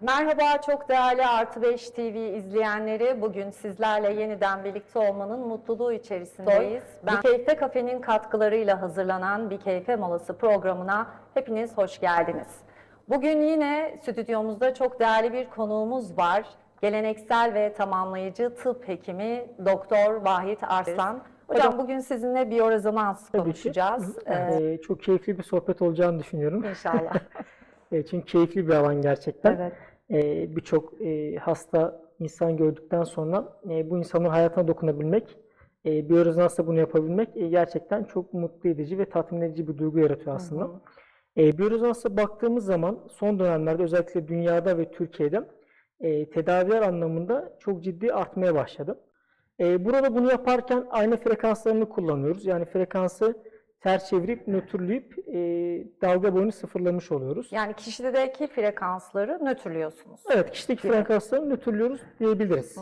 Merhaba çok değerli Artı 5 TV izleyenleri. Bugün sizlerle yeniden birlikte olmanın mutluluğu içerisindeyiz. Ben Keyfe Kafe'nin katkılarıyla hazırlanan Bir Keyfe Molası programına hepiniz hoş geldiniz. Bugün yine stüdyomuzda çok değerli bir konuğumuz var. Geleneksel ve tamamlayıcı tıp hekimi Doktor Vahit Arslan. Hocam bugün sizinle biyorezonans konuşacağız. Ee, çok keyifli bir sohbet olacağını düşünüyorum. inşallah. Ee, çünkü keyifli bir alan gerçekten. evet. Ee, Birçok e, hasta insan gördükten sonra e, bu insanın hayatına dokunabilmek, e, biyorezonansla bunu yapabilmek e, gerçekten çok mutlu edici ve tatmin edici bir duygu yaratıyor aslında. Hı hı. E, biyorezonansa baktığımız zaman son dönemlerde özellikle dünyada ve Türkiye'de e, tedaviler anlamında çok ciddi artmaya başladı. E, burada bunu yaparken aynı frekanslarını kullanıyoruz. Yani frekansı ters çevirip nötrleyip e, dalga boyunu sıfırlamış oluyoruz. Yani kişideki frekansları nötrlüyorsunuz. Evet, kişideki frekansları nötrlüyoruz diyebiliriz.